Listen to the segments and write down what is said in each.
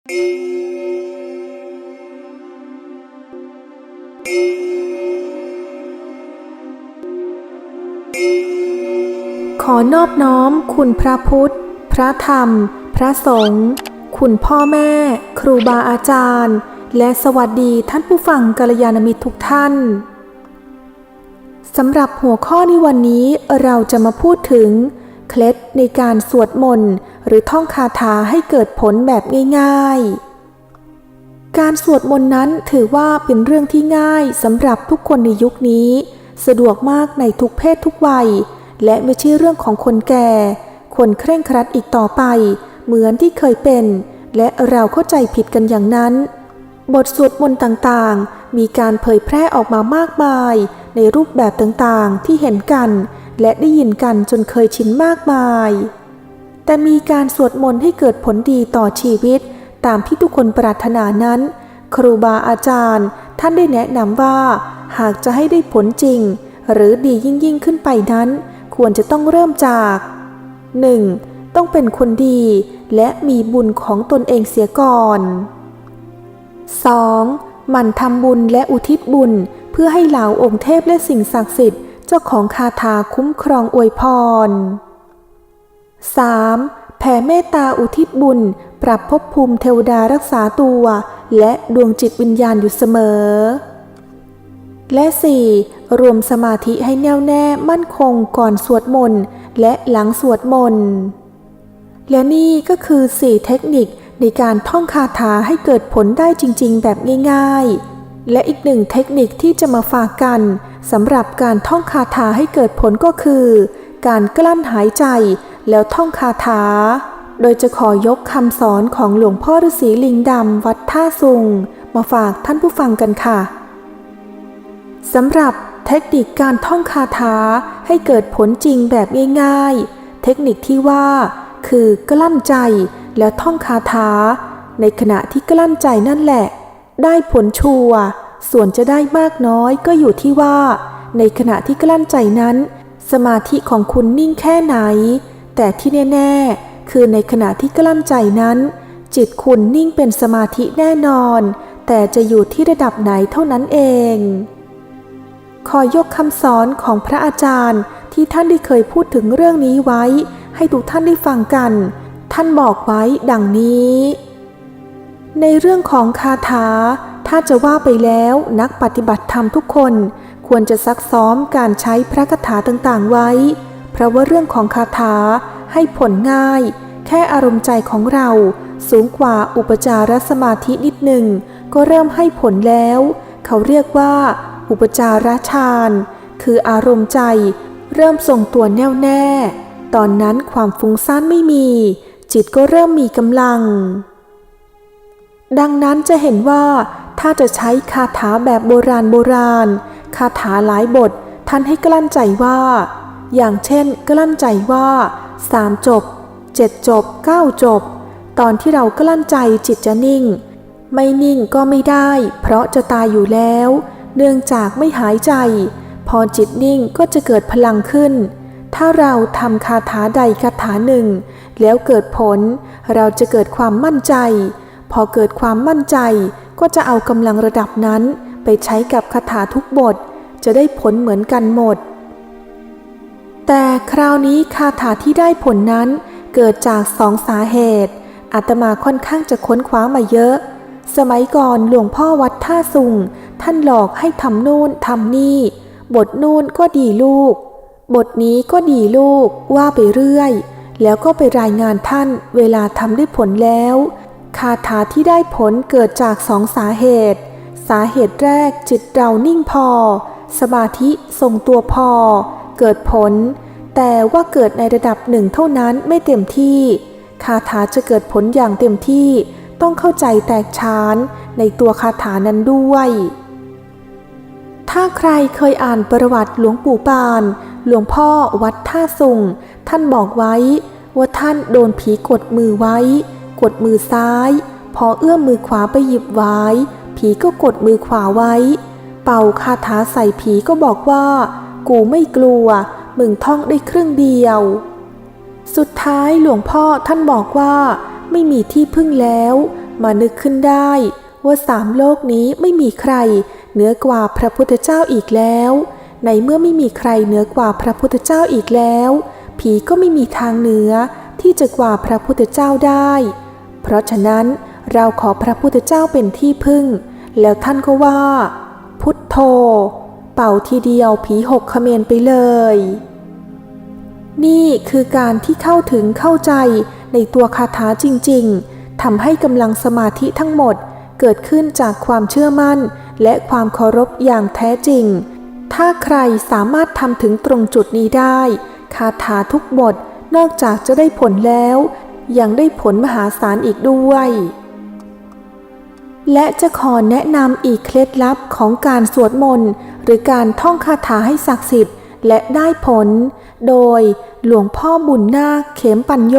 ขอนอบน้อมคุณพระพุทธ พระธรรม พระสงฆ์ คุณพ่อแม่ ครูบาอาจารย์ และสวัสดีท่านผู้ฟังกัลยาณมิตรทุกท่าน สำหรับหัวข้อในวันนี้เราจะมาพูดถึง เคล็ดในการสวดมนต์ หรือท่องคาถาให้เกิดผลแบบง่ายๆ การสวดมนต์นั้นถือว่าเป็นเรื่องที่ง่ายสำหรับทุกคนในยุคนี้ สะดวกมากในทุกเพศทุกวัย และไม่ใช่เรื่องของคนแก่ คนเคร่งครัดอีกต่อไป เหมือนที่เคยเป็น และเราเข้าใจผิดกันอย่างนั้น บทสวดมนต์ต่างๆ มีการเผยแพร่ออกมามากมาย ในรูปแบบต่างๆที่เห็นกัน และได้ยินกันจนเคยชินมากมาย แต่มีการสวดมนต์ให้เกิดผลดีต่อชีวิต ตามที่ทุกคนปรารถนานั้น ครูบาอาจารย์ ท่านได้แนะนำว่า หากจะให้ได้ผลจริง หรือดียิ่งยิ่งขึ้นไปนั้น ควรจะต้องเริ่มจาก 1. ต้องเป็นคนดีและมีบุญของตนเองเสียก่อน 2. หมั่นทำบุญและอุทิศบุญ เพื่อให้เหล่าองค์เทพและสิ่งศักดิ์สิทธิ์ เจ้าของคาถาคุ้มครองอวยพร 3. แผ่เมตตาอุทิศบุญ ปรับภพภูมิเทวดารักษาตัว และดวงจิตวิญญาณอยู่เสมอ และ 4. รวมสมาธิให้แน่วแน่มั่นคงก่อนสวดมนต์และหลังสวดมนต์ และนี่ก็คือ 4 เทคนิคในการท่องคาถาให้เกิดผลได้จริง ๆ แบบง่าย ๆ และอีกหนึ่งเทคนิคที่จะมาฝากกันสำหรับการท่องคาถาให้เกิดผลก็คือ การกลั้นหายใจ แล้วท่องคาถา โดยจะขอยกคำสอนของหลวงพ่อฤาษีลิงดำวัดท่าสุง มาฝากท่านผู้ฟังกันค่ะสำหรับเทคนิคการท่องคาถาให้เกิดผลจริงแบบง่ายๆ เทคนิคที่ว่า คือกลั้นใจแล้วท่องคาถา ในขณะที่กลั้นใจนั่นแหละ ได้ผลชัวร์ส่วนจะได้มากน้อยก็อยู่ที่ว่า ในขณะที่กลั้นใจนั้น สมาธิของคุณนิ่งแค่ไหน แต่ที่แน่ ๆ คือในขณะที่กลั้นใจนั้น จิตคุณนิ่งเป็นสมาธิแน่นอน แต่จะอยู่ที่ระดับไหนเท่านั้นเอง ขอยกคำสอนของพระอาจารย์ที่ท่านได้เคยพูดถึงเรื่องนี้ไว้ ให้ทุกท่านได้ฟังกัน ท่านบอกไว้ดังนี้ ในเรื่องของคาถา ถ้าจะว่าไปแล้วนักปฏิบัติธรรมทุกคน ควรจะซักซ้อมการใช้พระคาถาต่างๆไว้ ราะว่าเรื่องของคาถาให้ผลง่าย แค่อารมณ์ใจของเราสูงกว่าอุปจารสมาธินิดหนึ่ง ก็เริ่มให้ผลแล้ว เขาเรียกว่า อุปจารฌานคืออารมณ์ใจเริ่มทรงตัวแน่วแน่ ตอนนั้นความฟุ้งซ่านไม่มี จิตก็เริ่มมีกำลัง ดังนั้นจะเห็นว่า ถ้าจะใช้คาถาแบบโบราณโบราณ คาถาหลายบท ท่านให้กลั้นใจว่า อย่างเช่นกลั้นใจว่าสามจบเจ็ดจบเก้าจบ ตอนที่เรากลั้นใจจิตจะนิ่ง ไม่นิ่งก็ไม่ได้ เพราะจะตายอยู่แล้ว เนื่องจากไม่หายใจ พอจิตนิ่งก็จะเกิดพลังขึ้น ถ้าเราทำคาถาใดคาถาหนึ่ง แล้วเกิดผล เราจะเกิดความมั่นใจ พอเกิดความมั่นใจ ก็จะเอากำลังระดับนั้น ไปใช้กับคาถาทุกบท จะได้ผลเหมือนกันหมด แต่คราวนี้คาถาที่ได้ผลนั้นเกิดจากสองสาเหตุอาตมาค่อนข้างจะค้นคว้ามาเยอะ สมัยก่อนหลวงพ่อวัดท่าสุง ท่านหลอกให้ทำนู่นทำนี่ บทนู่นก็ดีลูก บทนี้ก็ดีลูกว่าไปเรื่อย แล้วก็ไปรายงานท่านเวลาทำได้ผลแล้ว คาถาที่ได้ผลเกิดจากสองสาเหตุ สาเหตุแรกจิตเรานิ่งพอ สมาธิทรงตัวพอ เกิดผล แต่ว่าเกิดในระดับหนึ่งเท่านั้นไม่เต็มที่ คาถาจะเกิดผลอย่างเต็มที่ ต้องเข้าใจแตกฉานในตัวคาถานั้นด้วย ถ้าใครเคยอ่านประวัติหลวงปู่ปาน หลวงพ่อวัดท่าสุง ท่านบอกไว้ ว่าท่านโดนผีกดมือไว้ กดมือซ้าย พอเอื้อมมือขวาไปหยิบไว้ ผีก็กดมือขวาไว้ เป่าคาถาใส่ผีก็บอกว่า กูไม่กลัว มึงท่องได้ครึ่งเดียว สุดท้ายหลวงพ่อท่านบอกว่า ไม่มีที่พึ่งแล้ว มานึกขึ้นได้ ว่าสามโลกนี้ไม่มีใครเหนือกว่าพระพุทธเจ้าอีกแล้ว ในเมื่อไม่มีใครเหนือกว่าพระพุทธเจ้าอีกแล้ว ผีก็ไม่มีทางเหนือที่จะกว่าพระพุทธเจ้าได้ เพราะฉะนั้นเราขอพระพุทธเจ้าเป็นที่พึ่ง แล้วท่านก็ว่า พุทโธ เป่าทีเดียวผีหกเขมรไปเลย นี่คือการที่เข้าถึงเข้าใจในตัวคาถาจริง ๆทำให้กำลังสมาธิทั้งหมดเกิดขึ้นจากความเชื่อมั่น และความเคารพอย่างแท้จริง ถ้าใครสามารถทำถึงตรงจุดนี้ได้ คาถาทุกบทนอกจากจะได้ผลแล้ว ยังได้ผลมหาศาลอีกด้วย และจะขอแนะนำอีกเคล็ดลับของการสวดมนต์ รือการท่องคาถาให้ศักดิ์สิทธิ์และได้ผล โดยหลวงพ่อบุญนาคเขมปัญโย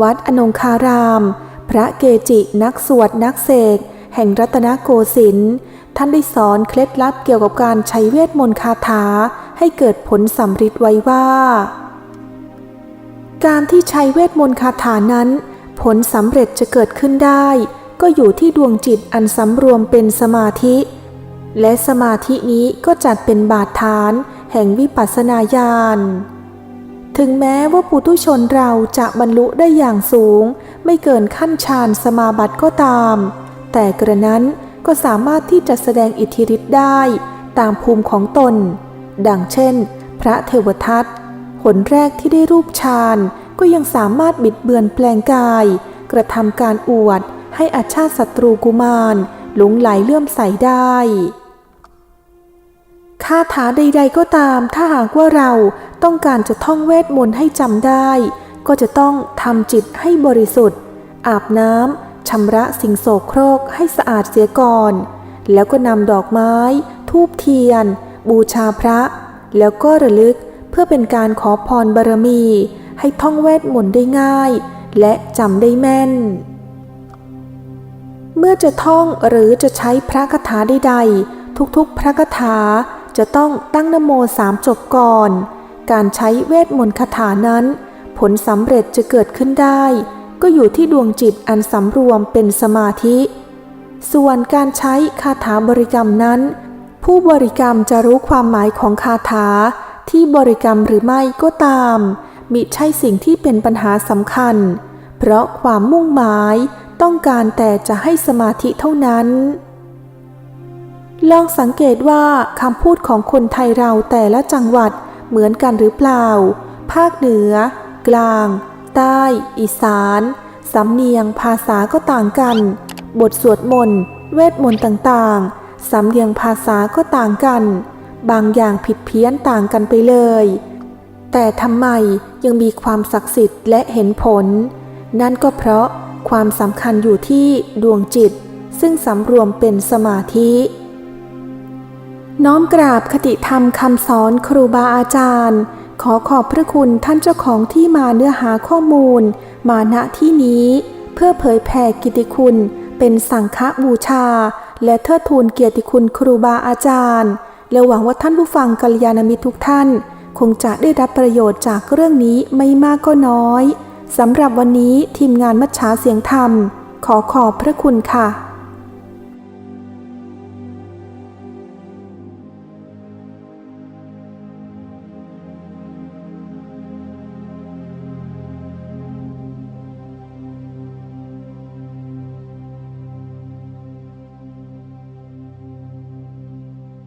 วัดอนงคาราม พระเกจินักสวดนักเสก แห่งรัตนโกสินทร์ท่านได้สอนเคล็ดลับเกี่ยวกับการใช้เวทมนต์คาถาให้เกิดผลสำฤทธิ์ไว้ว่า การที่ใช้เวทมนต์คาถานั้น ผลสำเร็จจะเกิดขึ้นได้ ก็อยู่ที่ดวงจิตอันสำรวมเป็นสมาธิ และสมาธินี้ก็จัดเป็นบาดฐาน แห่งวิปัสสนาญาณ ถึงแม้ว่าปุถุชนเราจะบรรลุได้อย่างสูง ไม่เกินขั้นฌานสมาบัติก็ตาม แต่กระนั้นก็สามารถที่จะแสดงอิทธิฤทธิ์ได้ตามภูมิของตน ดังเช่น พระเทวทัตหนแรกที่ได้รูปฌานก็ยังสามารถบิดเบือนแปลงกาย กระทำการอวดให้อาชาติศัตรูกุมารหลงไหลเลื่อมใสได้ คาถาใด ๆ ก็ตาม ถ้าหากว่าเราต้องการจะท่องเวทมนต์ให้จำได้ ก็จะต้องทำจิตให้บริสุทธิ์ อาบน้ำชำระสิ่งโสโครกให้สะอาดเสียก่อน แล้วก็นำดอกไม้ ทูบเทียน บูชาพระ แล้วก็ระลึกเพื่อเป็นการขอพรบารมี ให้ท่องเวทมนต์ได้ง่าย และจำได้แม่น เมื่อจะท่องหรือจะใช้พระคาถาใดๆทุกๆ พระคาถา จะต้องตั้งนโมสามจบก่อน การใช้เวทมนต์คาถานั้น ผลสำเร็จจะเกิดขึ้นได้ ก็อยู่ที่ดวงจิตอันสำรวมเป็นสมาธิ ส่วนการใช้คาถาบริกรรมนั้น ผู้บริกรรมจะรู้ความหมายของคาถาที่บริกรรมหรือไม่ก็ตาม มิใช่สิ่งที่เป็นปัญหาสำคัญ เพราะความมุ่งหมายต้องการแต่จะให้สมาธิเท่านั้น ลองสังเกตว่าคำพูดของคนไทยเราแต่ละจังหวัดเหมือนกันหรือเปล่า ภาคเหนือ กลาง ใต้ อีสาน สำเนียงภาษาก็ต่างกัน บทสวดมนต์ เวทมนต์ต่างๆ สำเนียงภาษาก็ต่างกัน บางอย่างผิดเพี้ยนต่างกันไปเลย แต่ทำไมยังมีความศักดิ์สิทธิ์และเห็นผล นั่นก็เพราะความสำคัญอยู่ที่ดวงจิต ซึ่งสำรวมเป็นสมาธิ น้อมกราบคติธรรมคำสอนครูบาอาจารย์ ขอขอบพระคุณท่านเจ้าของที่มาเนื้อหาข้อมูล มาณที่นี้ เพื่อเผยแผ่กิติคุณ เป็นสังฆบูชา และเทิดทูนเกียรติคุณครูบาอาจารย์ และหวังว่าท่านผู้ฟังกัลยาณมิตรทุกท่าน คงจะได้รับประโยชน์จากเรื่องนี้ไม่มากก็น้อยสำหรับวันนี้ทีมงานมัชชาเสียงธรรม ขอขอบพระคุณค่ะ